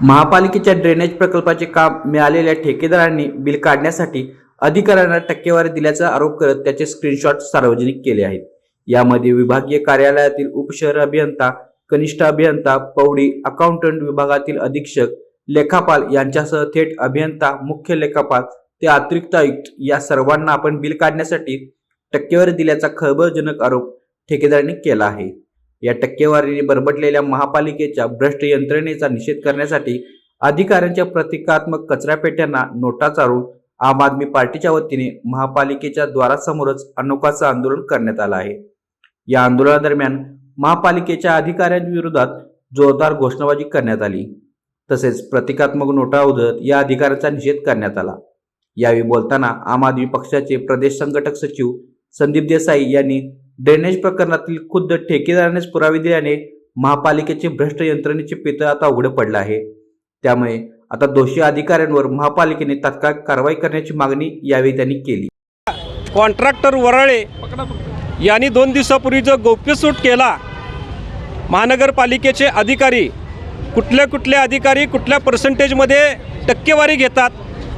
महापालिकेच्या ड्रेनेज प्रकल्पाचे काम मिळालेल्या ठेकेदारांनी बिल काढण्यासाठी अधिकाऱ्यांना टक्केवारी दिल्याचा आरोप करत त्याचे स्क्रीनशॉट सार्वजनिक केले आहेत. यामध्ये विभागीय कार्यालयातील उपशहर अभियंता कनिष्ठ अभियंता पौडी अकाउंटंट विभागातील अधीक्षक लेखापाल यांच्यासह थेट अभियंता मुख्य लेखापाल ते अतिरिक्त आयुक्त या सर्वांना आपण बिल काढण्यासाठी टक्केवारी दिल्याचा खळबळजनक आरोप ठेकेदारांनी केला आहे. या टक्केवारीने बरबटलेल्या महापालिकेच्या भ्रष्ट यंत्रणेचा निषेध करण्यासाठी अधिकाऱ्यांच्या प्रतिकात्मक कचरापेट्यांना नोटा चारून आम आदमी पार्टीच्या वतीने महापालिकेच्या द्वारासमोरच अनोखाचं आंदोलन करण्यात आलं आहे. या आंदोलनादरम्यान महापालिकेच्या अधिकाऱ्यांविरोधात जोरदार घोषणाबाजी करण्यात आली. तसेच प्रतिकात्मक नोटा उधळत या अधिकाऱ्यांचा निषेध करण्यात आला. यावेळी बोलताना आम आदमी पक्षाचे प्रदेश संघटक सचिव संदीप देसाई यांनी ड्रेनेज प्रकरणातील खुद्द ठेकेदारानेच पुरावे दिल्याने महापालिकेचे भ्रष्ट यंत्रणेचे पितळ आता उघडं पडलं आहे. त्यामुळे आता दोषी अधिकाऱ्यांवर महापालिकेने तात्काळ कारवाई करण्याची मागणी यावेळी त्यांनी केली. कॉन्ट्रॅक्टर वराळे यांनी दोन दिवसापूर्वी जो गोप्यसूट केला महानगरपालिकेचे अधिकारी कुठल्या कुठल्या अधिकारी कुठल्या पर्सेंटेजमध्ये टक्केवारी घेतात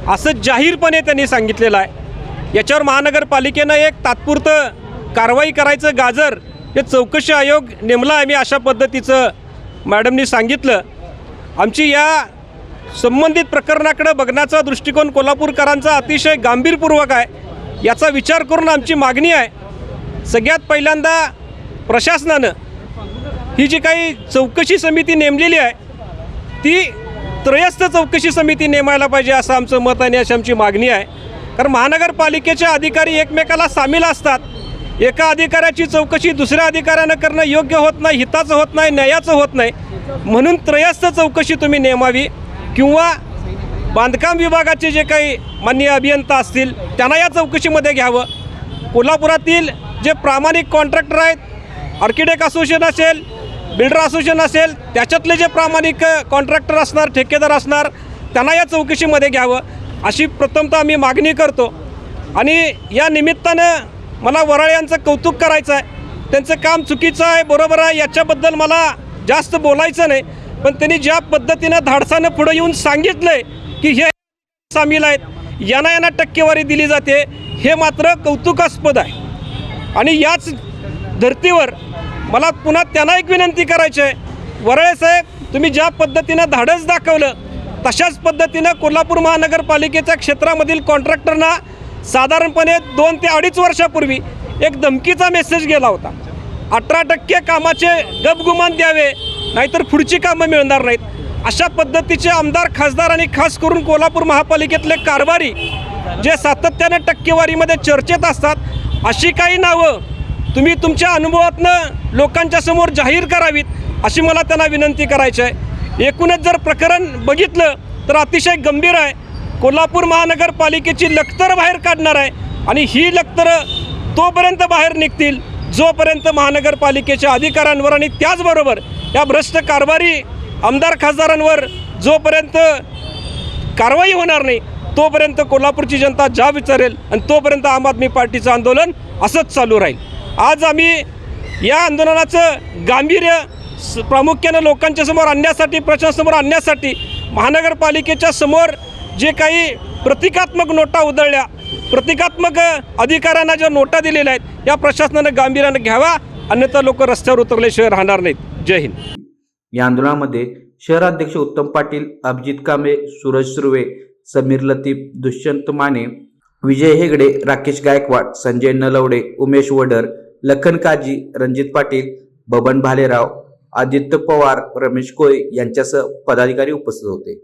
असं जाहीरपणे त्यांनी सांगितलेलं आहे. याच्यावर महानगरपालिकेनं एक तात्पुरतं कारवाई करायचं गाजर हे चौकशी आयोग नेमला आहे अशा पद्धतीचं मॅडमनी सांगितलं. आमची या संबंधित प्रकरणाकडे बघण्याचा दृष्टिकोन कोल्हापूरकरांचा अतिशय गांभीरपूर्वक आहे. याचा विचार करून आमची मागणी आहे. सगळ्यात पहिल्यांदा प्रशासनानं ही जी काही चौकशी समिती नेमलेली आहे ती त्रयस्थ चौकशी समिती नेमायला पाहिजे असं आमचं मत आहे आणि अशी आमची मागणी आहे. कारण महानगरपालिकेचे अधिकारी एकमेकाला सामील असतात. एका अधिकाऱ्याची चौकशी दुसऱ्या अधिकाऱ्यानं करणं योग्य होत नाही हिताचं होत नाही न्यायाचं होत नाही. म्हणून त्रयस्थ चौकशी तुम्ही नेमावी किंवा बांधकाम विभागाचे जे काही माननीय अभियंता असतील त्यांना या चौकशीमध्ये घ्यावं. कोल्हापुरातील जे प्रामाणिक कॉन्ट्रॅक्टर आहेत आर्किटेक्ट असोसिएशन असेल बिल्डर असोसिएशन असेल त्याच्यातले जे प्रामाणिक कॉन्ट्रॅक्टर असणार ठेकेदार असणार त्यांना या चौकशीमध्ये घ्यावं. अशी प्रथमतः आम्ही मागणी करतो. आणि या निमित्तानं मला वराळे यांचं कौतुक करायचं आहे. त्यांचं काम चुकीचं आहे बरोबर आहे. याच्याबद्दल मला जास्त बोलायचं नाही. पण त्यांनी ज्या पद्धतीनं धाडसानं पुढं येऊन सांगितलं आहे की हे सामील आहेत यांना यांना टक्केवारी दिली जाते हे मात्र कौतुकास्पद आहे. आणि याच धर्तीवर मला पुन्हा त्यांना एक विनंती करायची आहे. वरळे साहेब तुम्ही ज्या पद्धतीनं धाडस दाखवलं तशाच पद्धतीनं कोल्हापूर महानगरपालिकेच्या क्षेत्रामधील कॉन्ट्रॅक्टरना साधारणपणे दोन ते अडीच वर्षापूर्वी एक धमकीचा मेसेज गेला होता. अठरा टक्के कामाचे गपगुमान द्यावे नाहीतर पुढची कामं मिळणार नाहीत. अशा पद्धतीचे आमदार खासदार आणि खास करून कोल्हापूर महापालिकेतले कारभारी जे सातत्याने टक्केवारीमध्ये चर्चेत असतात अशी काही नावं तुम्ही तुमच्या अनुभवातनं लोकांच्या समोर जाहीर करावीत अशी मला त्यांना विनंती करायची आहे. एकूणच जर प्रकरण बघितलं तर अतिशय गंभीर आहे. कोल्हापूर महानगरपालिकेची लखतर बाहेर काढणार आहे आणि ही लखतरं तोपर्यंत बाहेर निघतील जोपर्यंत महानगरपालिकेच्या अधिकाऱ्यांवर आणि त्याचबरोबर या भ्रष्ट कारभारी आमदार खासदारांवर जोपर्यंत कारवाई होणार नाही तोपर्यंत कोल्हापूरची जनता जा विचारेल आणि तोपर्यंत आम आदमी पार्टीचं आंदोलन असंच चालू राहील. आज आम्ही या आंदोलनाचं गांभीर्य स- प्रामुख्यानं लोकांच्या समोर आणण्यासाठी प्रशासनासमोर आणण्यासाठी महानगरपालिकेच्या समोर जे काही प्रतिकात्मक नोटा उधळल्या प्रतिकात्मक अधिकाऱ्यांना ज्या नोटा दिलेल्या आहेत या प्रशासनानं गांभीर्यानं घ्यावा अन्यथा लोक रस्त्यावर उतरल्याशिवाय राहणार नाहीत. जय हिंद. या आंदोलनामध्ये शहराध्यक्ष उत्तम पाटील अभिजित कांबे सूरज सुर्वे समीर लतीफ दुष्यंत माने विजय हेगडे राकेश गायकवाड संजय नलवडे उमेश वडर लखन काजी रणजित पाटील बबन भालेराव आदित्य पवार रमेश कोळी यांच्यासह पदाधिकारी उपस्थित होते.